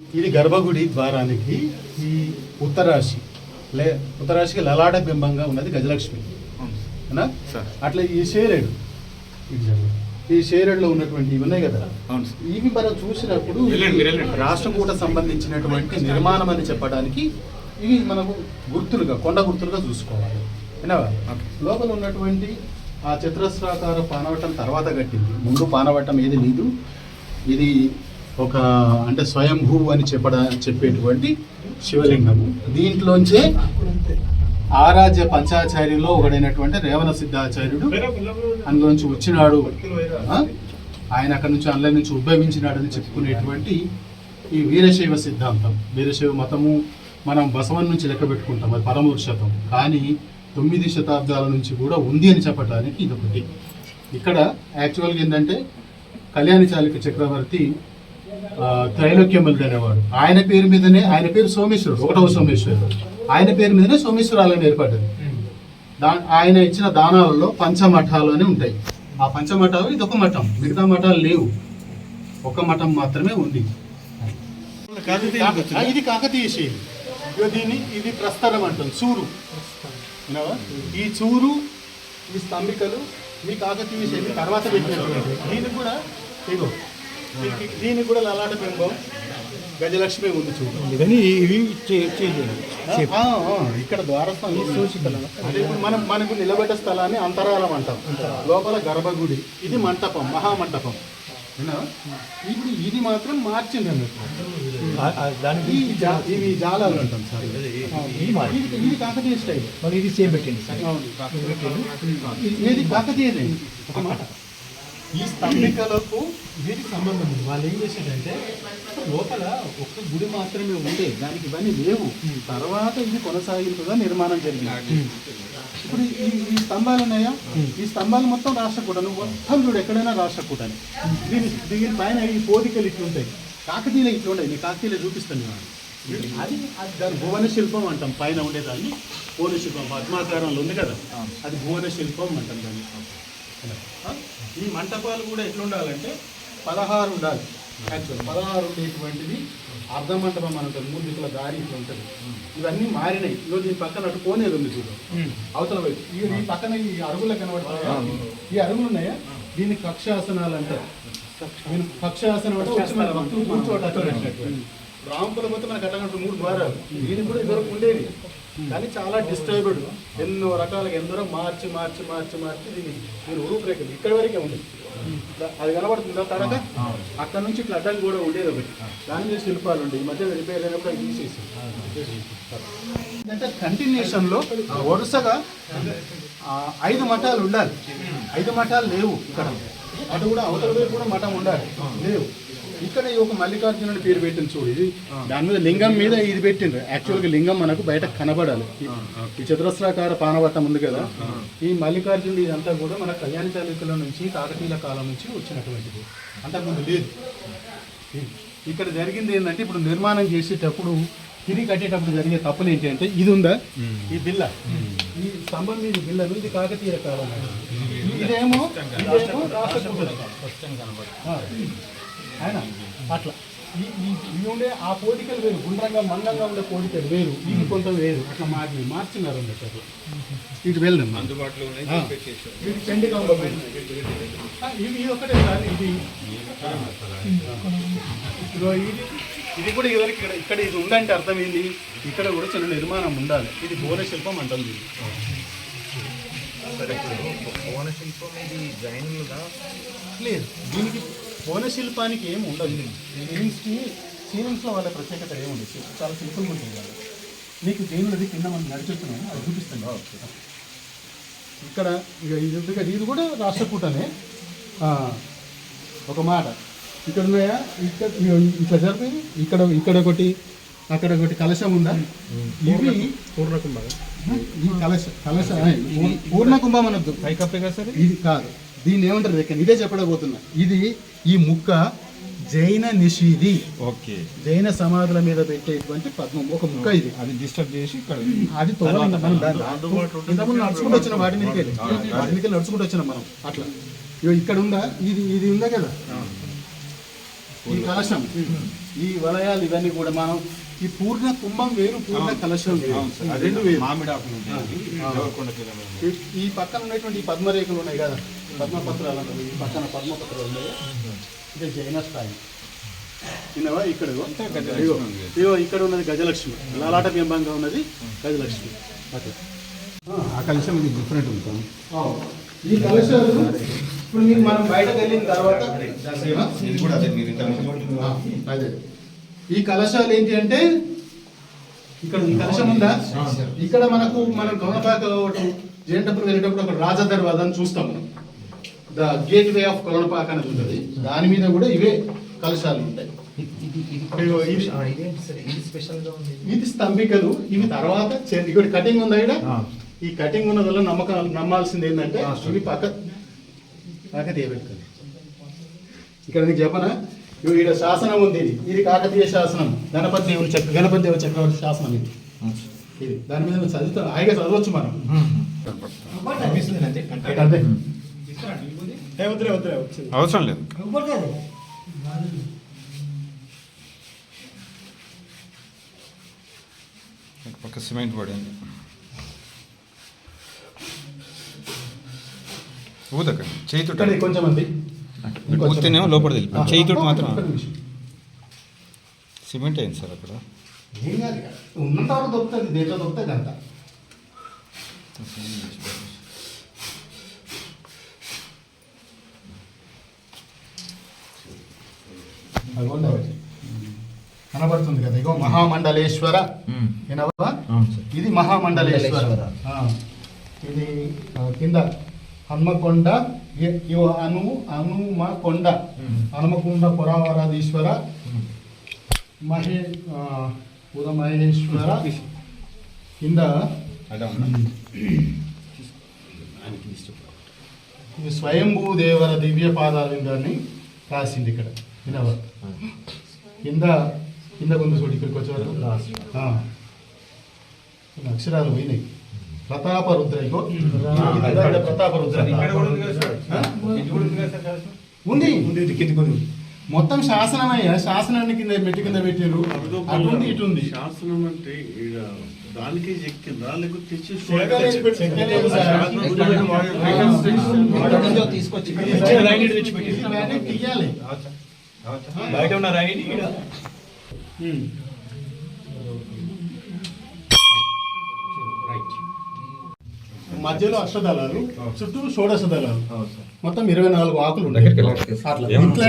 ఇది గర్భగుడి ద్వారానికి ఈ ఉత్తరాశి లే ఉత్తరాశికి లలాట బింబంగా ఉన్నది గజలక్ష్మి అవునా సార్. అట్లా ఈ షేరేడు. ఈ షేరేడులో ఉన్నటువంటి ఇవి ఉన్నాయి కదా. ఇవి మనం చూసినప్పుడు వెళ్ళండి. రాష్ట్రకూట సంబంధించినటువంటి నిర్మాణం అని చెప్పడానికి ఇవి మనకు గుర్తులుగా కొండ గుర్తులుగా చూసుకోవాలి. లోపల ఉన్నటువంటి ఆ చతురస్రాకార పానవటం తర్వాత కట్టింది ముందు పానవటం ఏది లేదు ఇది ఒక అంటే స్వయంభూ అని చెప్పడ చెప్పేటువంటి శివలింగము. దీంట్లోంచే ఆరాధ్య పంచాచార్యులో ఒకడైనటువంటి రేవణ సిద్ధాచార్యుడు అందులోంచి వచ్చినాడు. ఆయన అక్కడి నుంచి అందులో నుంచి ఉద్భవించినాడని చెప్పుకునేటువంటి ఈ వీరశైవ సిద్ధాంతం. వీరశైవ మతము మనం బసవన్ నుంచి లెక్క పెట్టుకుంటాం అది పదమూడు కానీ తొమ్మిది శతాబ్దాల నుంచి కూడా ఉంది అని చెప్పడానికి ఇదొకటి. ఇక్కడ యాక్చువల్గా ఏంటంటే కళ్యాణి చాళుక్య చక్రవర్తి త్రైలోక్యములు త్రైలోక్యములుడు అనేవాడు ఆయన పేరు మీదనే ఆయన పేరు సోమేశ్వరుడు ఒకటవ సోమేశ్వరుడు. ఆయన పేరు మీదనే సోమేశ్వరాలయం ఏర్పడింది దా ఆయన ఇచ్చిన దానాలలో పంచమఠాలు అని ఉంటాయి. ఆ పంచమఠాలు ఇది ఒక మఠం. మిగతా మఠాలు లేవు. ఒక మఠం మాత్రమే ఉంది. ఇది కాకతీయ శైలి. దీన్ని ఇది ప్రస్థానం అంటుంది చూరు. ఈ చూరు ఈ స్తంభికలు మీ కాకతీయ శైలి తర్వాత పెట్టినటువంటి. దీనికి కూడా ఇగో దీనికి- కూడా లలాట బింబం గజలక్ష్మి ఉంది చూడు ఇవన్నీ ఇవి చే- చేయాలి. ఆ, ఆ, ఇక్కడ ద్వారస్థానం అదే ఇప్పుడు మనం మనకు నిలబెట్టే స్థలాన్ని అంతరాలం అంటాం. లోపల గర్భగుడి ఇది మంటపం మహామంటపం? ఇప్పుడు ఇది మాత్రం మార్చింది అన్నట్టు. ఈ ఇవి జాలాలు అంటాం సార్. ఇది కాకతీయ స్టైల్. మరి ఇది సేమ్ పెట్టండి. సార్ ఇది కాకతీయదే. ఒక మాట. ఈ స్తంభికలకు వీటికి సంబంధం ఉంది. వాళ్ళు ఏం చేశారంటే లోపల ఒక్క గుడి మాత్రమే ఉండే దానికి ఇవన్నీ లేవు. తర్వాత ఇది కొనసాగింపుగా నిర్మాణం జరిగింది. ఇప్పుడు ఈ ఈ స్తంభాలు ఉన్నాయా? ఈ స్తంభాలు మొత్తం రాష్ట్రకూట నువ్వు మొత్తం చూడు ఎక్కడైనా రాష్ట్రకూట దీని దీని పైన ఈ పోదికలు ఇట్లుంటాయి. కాకతీయులు ఇట్లుంటాయి. నీ కాకతీయులు చూపిస్తాను అది అది దాని భువన శిల్పం అంటాం. పైన ఉండేదాన్ని భువన శిల్పం. పద్మాకారంలో ఉంది కదా? అది భువన శిల్పం అంటాం దాన్ని? ఈ మంటపాలు కూడా ఎట్లా ఉండాలంటే పదహారు ఉండాలి. యాక్చువల్ పదహారు ఉండేటువంటిది అర్ధ మంటపం అని ఉంటుంది మూడు దిక్కుల దారి ఇట్లా ఉంటుంది. ఇవన్నీ మారినాయి. ఇగో దీని పక్కన అటు కోనేది ఉంది చూడు. అవతల వైపు. ఈ ఈ పక్కన ఈ అరుగులు కనబడతాయా. ఈ అరుగులు ఉన్నాయా? దీన్ని కక్షాసనాలు అంటారు. దీని కక్షాసనం అంటే వచ్చి మన భక్తులు కూర్చోవడానికి రాంపుల పోతే మనకు అట్లా మూడు ద్వారాలు. దీనికి కూడా ఇదివరకు ఉండేది కానీ చాలా డిస్టర్బ్డ్ ఎన్నో రకాలుగా ఎందరో మార్చి మార్చి మార్చి మార్చి దీన్ని దీని రూపురేఖలు ఇక్కడ వరకే ఉంది. అది కనబడుతుందా తడక అక్కడ నుంచి ఇట్లా అడ్డం కూడా ఉండేది ఒకటి. దాని మీద శిల్పాలు ఉండే ఈ మధ్య రిపేర్ అయినప్పుడు అవి తీసేసి అంటే కంటిన్యూషన్లో వరుసగా ఐదు మఠాలు ఉండాలి. ఐదు మఠాలు లేవు ఇక్కడ. అటు కూడా అవతల వైపు కూడా మఠం ఉండాలి. లేవు. ఇక్కడ ఒక మల్లికార్జునుడి పేరు పెట్టింది చూడు ఇది. దాని మీద లింగం మీద ఇది పెట్టిండ్రు. యాక్చువల్గా లింగం మనకు బయట కనబడాలి. ఈ- చతురస్రాకార పానవట్టం ఉంది కదా ఈ మల్లికార్జునుడి ఇదంతా కూడా మన కళ్యాణ చాళుక్యుల నుంచి కాకతీయుల కాలం నుంచి వచ్చినటువంటిది. అంతకుముందు లేదు. ఇక్కడ జరిగింది ఏంటంటే ఇప్పుడు నిర్మాణం చేసేటప్పుడు తిరిగి కట్టేటప్పుడు జరిగే తప్పులు ఏంటి అంటే ఇది ఉందా? ఈ బిల్ల. ఈ స్తంభం మీద బిల్లను ఇది కాకతీయ కాలం. ఇదేమో ఇదేమో రాష్ట్రకూటుది. ఆయన. అట్లా. ఇవి ఉండే ఆ కోరికలు వేరు. గుండ్రంగా మందంగా ఉండే కోరికలు వేరు. ఇవి కొంత వేరు. అట్లా మార్చి మార్చినారు అన్నట్టు అట్లా. ఇటు వెళ్ళాం అందుబాటులో. ఇది చండిగా ఇది ఒకటే సార్ ఇది. ఇది. ఇది కూడా ఇదివరకు ఇక్కడ ఇక్కడ ఇది ఉందంటే అర్థం ఏంది ఇక్కడ కూడా చిన్న నిర్మాణం ఉండాలి. ఇది భువన శిల్పం అంటుంది ఇది. లేదు. దీనికి భువన శిల్పానికి ఏం ఉండదు. సీలింగ్స్కి సీలింగ్స్లో వాళ్ళ ప్రత్యేకత ఏముంది చాలా సింపుల్గా ఉంటుంది వాళ్ళు నీకు దేవుడిది కింద మనం నడిచెప్తున్నాను అది చూపిస్తాను. ఇక్కడ ఇక ఇది కూడా రాష్ట్రకూటనే ఒక మాట. ఇక్కడ ఉన్నాయా ఇక్కడ ఇట్లా జరిపేది ఇక్కడ ఇక్కడ ఒకటి అక్కడ ఒకటి కలశం ఉందా? ఇవి పూర్ణకుంభ ఈ కలశ కలశ పూర్ణ కుంభం అనొద్దు. పైకప్పే కదా సార్ ఇది? కాదు. దీన్ని ఏమంటారు? ఇదే చెప్పడబోతున్నా ఇది ఈ ముక్క జైన నిషిది. ఓకే. జైన సమాధుల మీద పెట్టేటువంటి పద్మం ఒక ముక్క ఇది. అది డిస్టర్బ్ చేసి ఇక్కడ అది మనం ఇంతకుముందు నడుచుకుంటూ వచ్చిన వాటి మీదకి వాటి మీదకి నడుచుకుంటూ వచ్చినాం మనం. అట్లా. ఇగో ఇక్కడ ఉందా? ఇది ఇది ఉందా కదా? ఈ కలశం. ఈ వలయాలు ఇవన్నీ కూడా మనం ఈ పూర్ణ కుంభం వేరు పూర్ణ కలశం వేరు. రెండు వేరు. ఈ- పక్కన ఉన్నటువంటి పద్మరేఖలు ఉన్నాయి కదా. పద్మపత్రాలు అంటారు ఈ పక్కన పద్మపత్రాలు ఉన్నాయి. ఇదే జైన స్థాయి. విన్నావా? ఇక్కడ ఇగో. ఇగో ఇక్కడ ఉన్నది గజలక్ష్మి. లలాట బింబంగా ఉన్నది గజలక్ష్మి. అట్లా ఆ కలశం ఇది డిఫరెంట్ ఉంటుంది ఈ కలశాలు ఇప్పుడు మీరు మనం బయటకు వెళ్ళిన తర్వాత అదే ఈ కలశాలు ఏంటి అంటే ఇక్కడ ఈ కలశం ఉందా? ఇక్కడ మనకు మనం కొనపాక జేంటప్పుడు వెళ్ళేటప్పుడు ఒక రాజ దర్వాజా అని చూస్తాం మనం. The gateway of Kolanupaka అనేది ఉంటుంది. దాని మీద కూడా ఇవే కలశాలు ఉంటాయి. ఇది ఇది స్తంభికలు. ఇవి తర్వాత ఇక్కడ కటింగ్ ఉందా ఇక్కడ ఈ కటింగ్ ఉన్న వల్ల నమ్మకం నమ్మాల్సింది ఏంటంటే ఇవి పక్క పక్క తీయబెట్టుకోండి. ఇక్కడ నీకు చెప్పనా? ఇవి ఇక్కడ శాసనం ఉంది ఇది. ఇది కాకతీయ శాసనం. గణపతి దేవుని చక్ర గణపతి దేవుని చక్రవర్తి శాసనం ఇది. ఇది. దాని మీద చదువుతా హాయిగా చదవచ్చు మనం. అవసరం లేదు. పక్క సిమెంట్ పడింది. ఊదక ఇక్కడ కొంచెం మంది ఊతేనేమో లోపల తెలిపి. చేయితో మాత్రం. ఒక్క నిమిషం. సిమెంట్ అయింది సార్ అక్కడ. ఉన్నంత వరకు దొరుకుతుంది దేంట్లో దొరుకుతుంది అంత. కనబడుతుంది కదా. ఇగో మహామండలేశ్వర. ఇది మహామండలేశ్వర. ఇది కింద హన్మకొండ అను హనుమకొండ. హనుమకొండ పురావరాధీశ్వర. మహే ఉదమహేశ్వర. కింద ఇది స్వయంభూ దేవర దివ్య పాదాలింగాన్ని రాసింది ఇక్కడ. వినవా? కింద కింద కొంత చూడు ఇక్కడికి. కొన్ని అక్షరాలు పోయినాయి. ప్రతాప రుద్ర ఇగో ఇక్కడ ప్రతాప రుద్ర ఆ? ఉంది మొత్తం శాసనమయ్యా. శాసనాన్ని కింద మెట్టి కింద పెట్టిరు అటుంది ఇటు ఉంది. శాసనం అంటే దానికి చెక్కిందా? లేకపోతే. తీసుకొచ్చి తీయాలి బయట ఉన్న రైడ్ ఈడ. ఉమ్. మధ్యలో అష్టదళాలు చుట్టూ షోడశ దళాలు మొత్తం ఇరవై నాలుగు ఆకులు ఉన్నాయి. అంతే.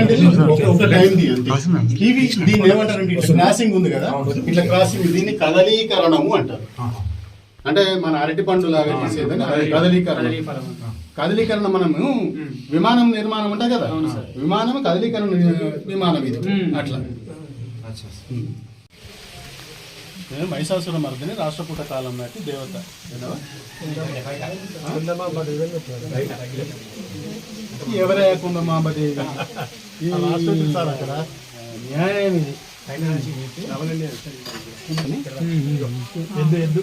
ఇవి దీన్ని ఏమంటారంటే ఇట్లా క్రాసింగ్ ఉంది కదా? ఇట్లా క్రాసింగ్ దీన్ని కదలీకరణము అంటారు. అంటే మన అరటి పండు లాగా చేసేదని కదలీకరణ. కదలీకరణ మనము విమానం నిర్మాణం ఉంటాయి కదా విమానం కదలీకరణ విమానం ఇది అట్లా. నేను మహిషాసుర మర్దిని రాష్ట్రకూట కాలం నాటి దేవత? ఎవరే కుంభమాంబదేవి న్యాయం ఇది ఎద్దు ఎద్దు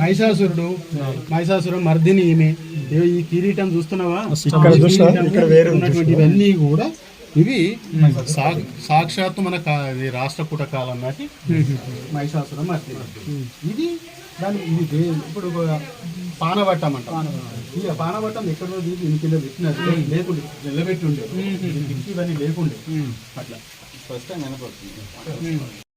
మహిషాసురుడు మహిషాసురం మర్దిని ఈమె. ఈ కిరీటం చూస్తున్నావా? ఇవన్నీ కూడా ఇవి సాక్షాత్తు మన రాష్ట్రకూట కాలం నాటి మహిషాసురం మర్దిని. ఇది దాని ఇది ఇప్పుడు పానవట్టం అంట. ఈ పానవట్టం ఎక్కడో తీసి దీని కింద పెట్టినది లేకుండే నిలబెట్టి ఉండే ఇవన్నీ లేకుండే. అట్లా. First time hmm.